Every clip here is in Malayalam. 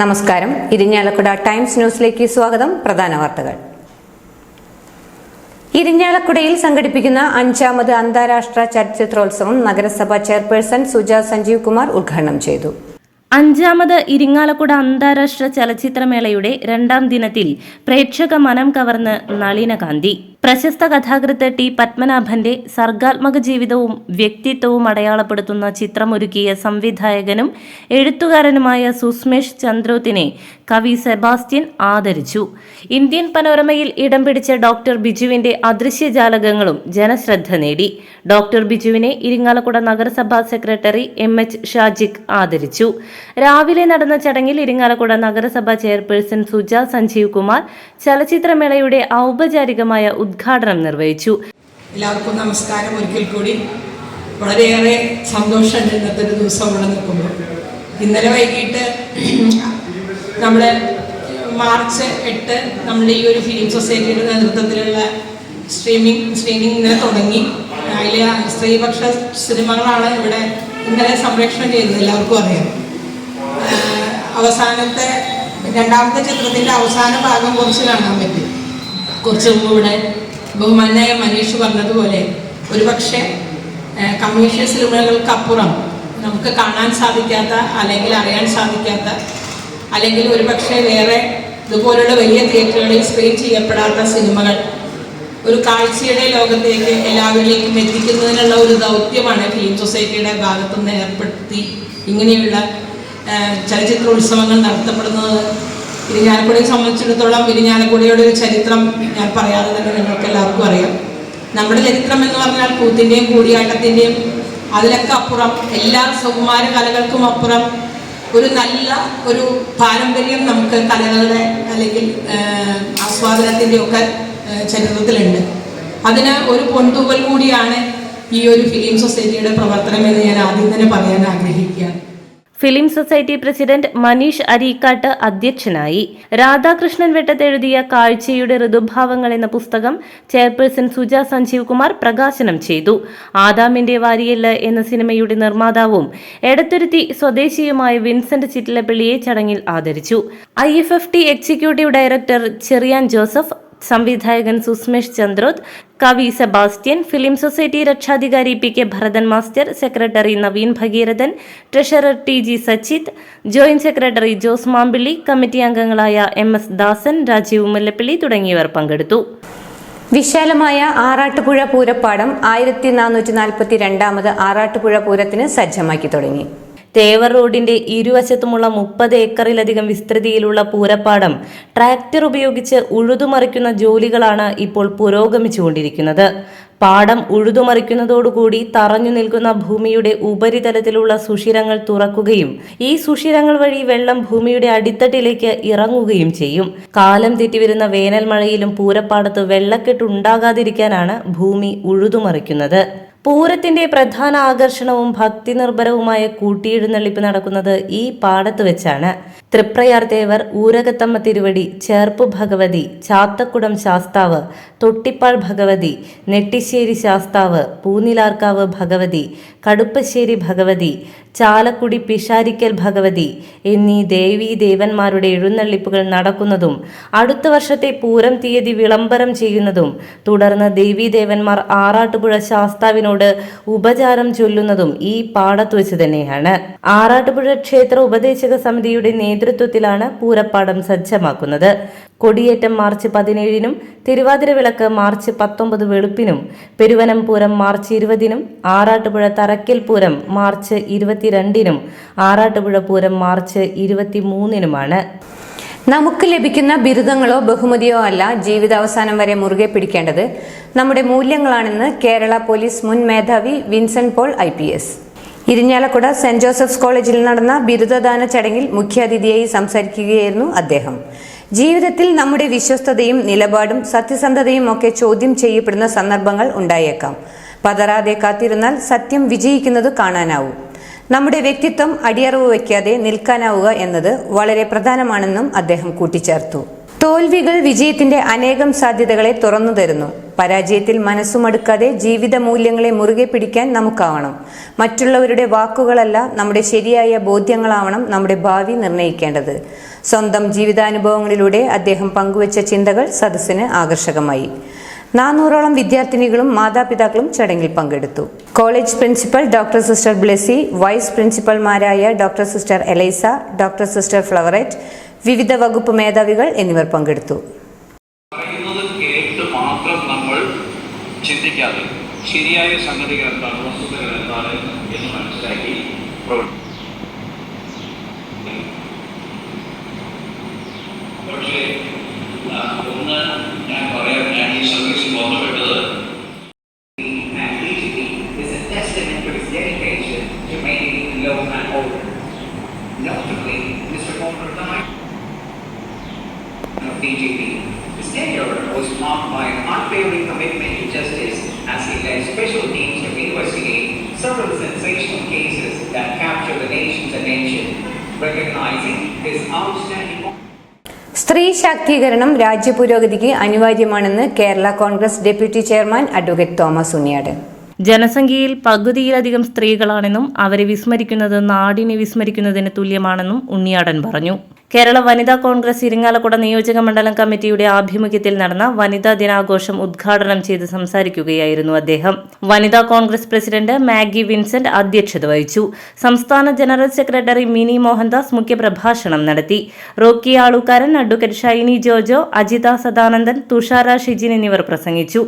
നമസ്കാരം. ഇരിഞ്ഞാലക്കുട ടൈംസ് ന്യൂസിലേക്ക് സ്വാഗതം. പ്രധാന വാർത്തകൾ. ഇരിഞ്ഞാലക്കുടയിൽ സംഘടിപ്പിക്കുന്ന അഞ്ചാമത് അന്താരാഷ്ട്ര ചലച്ചിത്രോത്സവം നഗരസഭാ ചെയർപേഴ്സൺ സുജ സഞ്ജീവ് കുമാർ ഉദ്ഘാടനം ചെയ്തു. അഞ്ചാമത് ഇരിങ്ങാലക്കുട അന്താരാഷ്ട്ര ചലച്ചിത്രമേളയുടെ രണ്ടാം ദിനത്തിൽ പ്രേക്ഷക മനം കവർന്ന് നളിനകാന്തി പ്രശസ്ത കഥാകൃത്ത് ടി പത്മനാഭന്റെ സർഗാത്മക ജീവിതവും വ്യക്തിത്വവും അടയാളപ്പെടുത്തുന്ന ചിത്രമൊരുക്കിയ സംവിധായകനും എഴുത്തുകാരനുമായ സുസ്മേഷ് ചന്ദ്രോത്തിനെ കവി സെബാസ്റ്റ്യൻ ആദരിച്ചു. ഇന്ത്യൻ പനോരമയിൽ ഇടം പിടിച്ച ഡോക്ടർ ബിജുവിന്റെ അദൃശ്യജാലകങ്ങളും ജനശ്രദ്ധ നേടി. ഡോക്ടർ ബിജുവിനെ ഇരിങ്ങാലക്കുട നഗരസഭാ സെക്രട്ടറി എം എച്ച് ഷാജിക് ആദരിച്ചു. രാവിലെ നടന്ന ചടങ്ങിൽ ഇരിങ്ങാലക്കുട നഗരസഭാ ചെയർപേഴ്സൺ സുജ സഞ്ജീവ് കുമാർ ചലച്ചിത്രമേളയുടെ ഔപചാരികമായ ഉദ്ഘാടനം നിർവഹിച്ചു. എല്ലാവർക്കും നമസ്കാരം. ഒരിക്കൽ കൂടി വളരെയേറെ സന്തോഷമുണ്ട് ഇന്നത്തെ ഒരു ദിവസം ഇവിടെ നിൽക്കുമ്പോൾ. ഇന്നലെ വൈകിട്ട് നമ്മുടെ മാർച്ച് എട്ട് നമ്മൾ ഈ ഒരു ഫിലിം സൊസൈറ്റിയുടെ നേതൃത്വത്തിലുള്ള സ്ട്രീമിംഗ് സ്ക്രീനിങ് ഇന്നലെ തുടങ്ങി. അതിൽ സ്ത്രീപക്ഷ സിനിമകളാണ് ഇവിടെ ഇന്നലെ സംരക്ഷണം ചെയ്തത് എല്ലാവർക്കും അറിയാം. അവസാനത്തെ രണ്ടാമത്തെ ചിത്രത്തിന്റെ അവസാന ഭാഗം കുറച്ച് കാണാൻ പറ്റി. കുറച്ച് ഇവിടെ ബഹുമാനായ മനീഷ് പറഞ്ഞതുപോലെ ഒരുപക്ഷെ ഏഹ്, സിനിമകൾക്ക് അപ്പുറം നമുക്ക് കാണാൻ സാധിക്കാത്ത അല്ലെങ്കിൽ അറിയാൻ സാധിക്കാത്ത അല്ലെങ്കിൽ ഒരുപക്ഷെ വേറെ ഇതുപോലുള്ള വലിയ തിയേറ്ററുകളിൽ സ്ക്രീൻ ചെയ്യപ്പെടാത്ത സിനിമകൾ ഒരു കാഴ്ചയുടെ ലോകത്തേക്ക് എല്ലാവരിലേക്കും എത്തിക്കുന്നതിനുള്ള ഒരു ദൗത്യമാണ് ഫിലിം സൊസൈറ്റിയുടെ ഭാഗത്തുനിന്ന് ഏർപ്പെടുത്തി ഇങ്ങനെയുള്ള ചലച്ചിത്ര ചലച്ചിത്രോത്സവങ്ങൾ നടത്തപ്പെടുന്നത്. ഇരിഞ്ഞാലക്കുടയെ സംബന്ധിച്ചിടത്തോളം ഇരിഞ്ഞാലക്കുടിയുടെ ഒരു ചരിത്രം ഞാൻ പറയാതെ തന്നെ നിങ്ങൾക്ക് എല്ലാവർക്കും അറിയാം. നമ്മുടെ ചരിത്രം എന്ന് പറഞ്ഞാൽ കൂത്തിന്റെയും കൂടിയാട്ടത്തിന്റെയും അതിലൊക്കെ അപ്പുറം എല്ലാ സുകുമാര കലകൾക്കും അപ്പുറം ഒരു നല്ല ഒരു പാരമ്പര്യം നമുക്ക് കലകളുടെ അല്ലെങ്കിൽ ആസ്വാദനത്തിന്റെ ഒക്കെ ചരിത്രത്തിലുണ്ട്. അതിന് ഒരു പൊൻതൂവൽ കൂടിയാണ് ഈ ഒരു ഫിലിം സൊസൈറ്റിയുടെ പ്രവർത്തനം എന്ന് ഞാൻ ആദ്യം തന്നെ പറയാൻ ആഗ്രഹിക്കുകയാണ് film society president Manish Areekkat അധ്യക്ഷനായി. രാധാകൃഷ്ണൻ വെട്ടത്ത് എഴുതിയ കാഴ്ചയുടെ ഋതുഭാവങ്ങൾ എന്ന പുസ്തകം ചെയർപേഴ്സൺ സുജ സഞ്ജീവ് കുമാർ പ്രകാശനം ചെയ്തു. ആദാമിന്റെ വാരിയല്ല് എന്ന സിനിമയുടെ നിർമ്മാതാവും എടത്തുരുത്തി സ്വദേശിയുമായ വിൻസെന്റ് ചിറ്റിലപ്പള്ളിയെ ചടങ്ങിൽ ആദരിച്ചു. I executive director Cherian Joseph സംവിധായകൻ സുസ്മേഷ് ചന്ദ്രോത്ത് കവി സെബാസ്റ്റ്യൻ ഫിലിം സൊസൈറ്റി രക്ഷാധികാരി P K Bharathan master secretary Naveen Bhagirathan treasurer T G Sachith joint secretary Jose Mampilly committee അംഗങ്ങളായ എം എസ് ദാസൻ രാജീവ് മുല്ലപ്പള്ളി തുടങ്ങിയവർ പങ്കെടുത്തു. വിശാലമായ ആറാട്ടുപുഴ പൂരപ്പാടം ആയിരത്തി നാനൂറ്റി നാൽപ്പത്തി രണ്ടാമത് ആറാട്ടുപുഴ പൂരത്തിന് സജ്ജമാക്കി തുടങ്ങി. തേവർ റോഡിന്റെ ഇരുവശത്തുമുള്ള മുപ്പത് ഏക്കറിലധികം വിസ്തൃതിയിലുള്ള പൂരപ്പാടം ട്രാക്ടർ ഉപയോഗിച്ച് ഉഴുതുമറിക്കുന്ന ജോലികളാണ് ഇപ്പോൾ പുരോഗമിച്ചുകൊണ്ടിരിക്കുന്നത്. പാടം ഉഴുതുമറിക്കുന്നതോടുകൂടി തറഞ്ഞു നിൽക്കുന്ന ഭൂമിയുടെ ഉപരിതലത്തിലുള്ള സുഷിരങ്ങൾ തുറക്കുകയും ഈ സുഷിരങ്ങൾ വഴി വെള്ളം ഭൂമിയുടെ അടിത്തട്ടിലേക്ക് ഇറങ്ങുകയും ചെയ്യും. കാലം തെറ്റിവരുന്ന വേനൽ മഴയിലും പൂരപ്പാടത്ത് വെള്ളക്കെട്ടുണ്ടാകാതിരിക്കാനാണ് ഭൂമി ഉഴുതുമറിക്കുന്നത്. പൂരത്തിന്റെ പ്രധാന ആകർഷണവും ഭക്തി നിർഭരവുമായ കൂട്ടിയെഴുന്നള്ളിപ്പ് നടക്കുന്നത് ഈ പാടത്ത് വെച്ചാണ്. തൃപ്രയാർ ദേവർ ഊരകത്തമ്മ തിരുവടി ചേർപ്പ് ഭഗവതി ചാത്തക്കുടം ശാസ്താവ് തൊട്ടിപ്പാൾ ഭഗവതി നെട്ടിശ്ശേരി ശാസ്താവ് പൂനിലാർക്കാവ് ഭഗവതി കടുപ്പശ്ശേരി ഭഗവതി ചാലക്കുടി പിഷാരിക്കൽ ഭഗവതി എന്നീ ദേവീ ദേവന്മാരുടെ എഴുന്നള്ളിപ്പുകൾ നടക്കുന്നതും അടുത്ത വർഷത്തെ പൂരം തീയതി വിളംബരം ചെയ്യുന്നതും തുടർന്ന് ദേവീ ദേവന്മാർ ആറാട്ടുപുഴ ശാസ്താവിനോട് ഉപചാരം ചൊല്ലുന്നതും ഈ പാടത്ത് വെച്ച് തന്നെയാണ്. ആറാട്ടുപുഴ ക്ഷേത്ര ഉപദേശക സമിതിയുടെ നേതൃത്വത്തിലാണ് പൂരപ്പാടം സജ്ജമാക്കുന്നത്. കൊടിയേറ്റം മാർച്ച് പതിനേഴിനും തിരുവാതിര വിളക്ക് മാർച്ച് പത്തൊമ്പത് വെളുപ്പിനും പെരുവനം പൂരം മാർച്ച് ഇരുപതിനും ആറാട്ടുപുഴ തറക്കൽ പൂരം മാർച്ച് ഇരുപത്തിരണ്ടിനും ആറാട്ടുപുഴ പൂരം മാർച്ച് ഇരുപത്തിമൂന്നിനുമാണ്. നമുക്ക് ലഭിക്കുന്ന ബിരുദങ്ങളോ ബഹുമതിയോ അല്ല ജീവിതാവസാനം വരെ മുറുകെ പിടിക്കേണ്ടത്. നമ്മുടെ മൂല്യങ്ങളാണെന്ന് കേരള പോലീസ് മുൻ മേധാവി Vincent Paul I Irinjalakuda Saint Joseph's കോളേജിൽ നടന്ന ബിരുദദാന ചടങ്ങിൽ മുഖ്യാതിഥിയായി സംസാരിക്കുകയായിരുന്നു അദ്ദേഹം. ജീവിതത്തിൽ നമ്മുടെ വിശ്വസ്തതയും നിലപാടും സത്യസന്ധതയും ഒക്കെ ചോദ്യം ചെയ്യപ്പെടുന്ന സന്ദർഭങ്ങൾ ഉണ്ടായേക്കാം. പതറാതെ കാത്തിരുന്നാൽ സത്യം വിജയിക്കുന്നത് കാണാനാവും. നമ്മുടെ വ്യക്തിത്വം അടിയറവ് വയ്ക്കാതെ നിൽക്കാനാവുക എന്നത് വളരെ പ്രധാനമാണെന്നും അദ്ദേഹം കൂട്ടിച്ചേർത്തു. തോൽവികൾ വിജയത്തിന്റെ അനേകം സാധ്യതകളെ തുറന്നു തരുന്നു. പരാജയത്തിൽ മനസ്സുമടുക്കാതെ ജീവിത മൂല്യങ്ങളെ മുറുകെ പിടിക്കാൻ നമുക്കാവണം മറ്റുള്ളവരുടെ വാക്കുകളല്ല നമ്മുടെ ശരിയായ ബോധ്യങ്ങളാവണം നമ്മുടെ ഭാവി നിർണയിക്കേണ്ടത് സ്വന്തം ജീവിതാനുഭവങ്ങളിലൂടെ അദ്ദേഹം പങ്കുവച്ച ചിന്തകൾ സദസ്സിന് ആകർഷകമായി. നാനൂറോളം വിദ്യാർത്ഥിനികളും മാതാപിതാക്കളും ചടങ്ങിൽ പങ്കെടുത്തു. College principal doctor sister Blessy vice പ്രിൻസിപ്പൽമാരായ doctor sister Eliza doctor sister Flowerette വിവിധ വകുപ്പ് മേധാവികൾ എന്നിവർ പങ്കെടുത്തു. ചിന്തിക്കാതെ ശരിയായ സംഗതികൾ എന്താണ് വസ്തുതകൾ എന്താണ് എന്ന് മനസ്സിലാക്കി പ്രവർത്തിക്കും പക്ഷേ ഒന്ന് ഞാൻ പറയാം was marked by an unwavering commitment to justice as he led special teams to investigate several sensational cases that captured the nation's attention, recognizing his outstanding സ്ത്രീ ശാക്തീകരണം രാജ്യപുരോഗതിക്ക് അനിവാര്യമാണെന്ന് Kerala Congress deputy chairman advocate Thomas Unniyad ജനസംഖ്യയിൽ പകുതിയിലധികം സ്ത്രീകളാണെന്നും അവരെ വിസ്മരിക്കുന്നത് നാടിനെ വിസ്മരിക്കുന്നതിന് തുല്യമാണെന്നും ഉണ്ണിയാടൻ പറഞ്ഞു കേരള വനിതാ കോൺഗ്രസ് ഇരിങ്ങാലക്കുട നിയോജക മണ്ഡലം കമ്മിറ്റിയുടെ ആഭിമുഖ്യത്തിൽ നടന്ന വനിതാ ദിനാഘോഷം ഉദ്ഘാടനം ചെയ്ത് സംസാരിക്കുകയായിരുന്നു അദ്ദേഹം. വനിതാ കോൺഗ്രസ് പ്രസിഡന്റ് മാഗി വിൻസെന്റ് അധ്യക്ഷത വഹിച്ചു. സംസ്ഥാന ജനറൽ സെക്രട്ടറി മിനി മോഹൻദാസ് മുഖ്യപ്രഭാഷണം നടത്തി. റോക്കി ആളുക്കാരൻ അഡ്വക്കേറ്റ് ഷൈനി ജോജോ അജിത സദാനന്ദൻ തുഷാര ഷിജിൻ എന്നിവർ പ്രസംഗിച്ചു.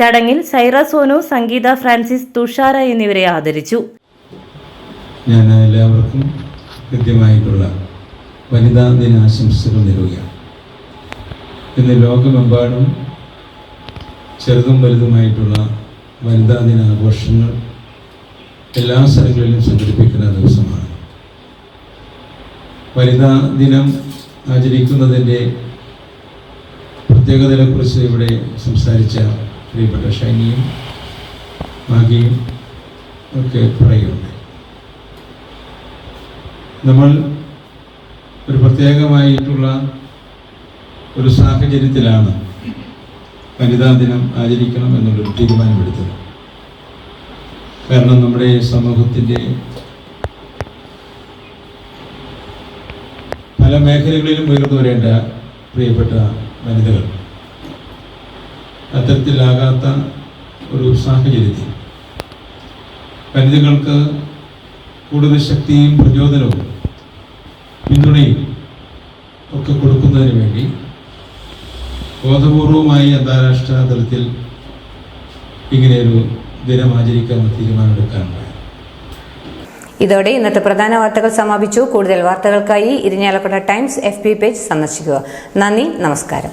ചടങ്ങിൽ സൈറ സോനു സംഗീത ഫ്രാൻസിസ് തുഷാര എന്നിവരെ ആദരിച്ചു. ഞാൻ എല്ലാവർക്കും കൃത്യമായിട്ടുള്ള വനിതാ ദിനാശംസകൾ നേരുകയാണ്. ഇന്ന് ലോകമെമ്പാടും ചെറുതും വലുതുമായിട്ടുള്ള വനിതാ ദിനാഘോഷങ്ങൾ എല്ലാ സ്ഥലങ്ങളിലും സംഘടിപ്പിക്കുന്ന ദിവസമാണ്. വനിതാ ദിനം ആചരിക്കുന്നതിന്റെ പ്രത്യേകതയെക്കുറിച്ച് ഇവിടെ സംസാരിച്ച പ്രിയപ്പെട്ട ഷൈനിയും മാഗിയും ഒക്കെ പറയുന്നുണ്ട്. നമ്മൾ ഒരു പ്രത്യേകമായിട്ടുള്ള ഒരു സാഹചര്യത്തിലാണ് വനിതാ ദിനം ആചരിക്കണം എന്നുള്ളൊരു തീരുമാനമെടുത്തത്. കാരണം നമ്മുടെ സമൂഹത്തിന്റെ പല മേഖലകളിലും ഉയർന്നു വരേണ്ട പ്രിയപ്പെട്ട വനിതകൾ അത്തരത്തിലാകാത്ത ഒരു സാഹചര്യത്തിൽ വനിതകൾക്ക് കൂടുതൽ ശക്തിയും പ്രചോദനവും പിന്തുണയും ഒക്കെ കൊടുക്കുന്നതിന് വേണ്ടി ബോധപൂർവമായി അന്താരാഷ്ട്ര തലത്തിൽ ഇങ്ങനെയൊരു ദിനം ആചരിക്കാൻ തീരുമാനമെടുക്കാനുണ്ടായി ഇതോടെ ഇന്നത്തെ പ്രധാന വാർത്തകൾ സമാപിച്ചു. കൂടുതൽ വാർത്തകൾക്കായി Irinjalakuda Times F P page സന്ദർശിക്കുക. നന്ദി നമസ്കാരം.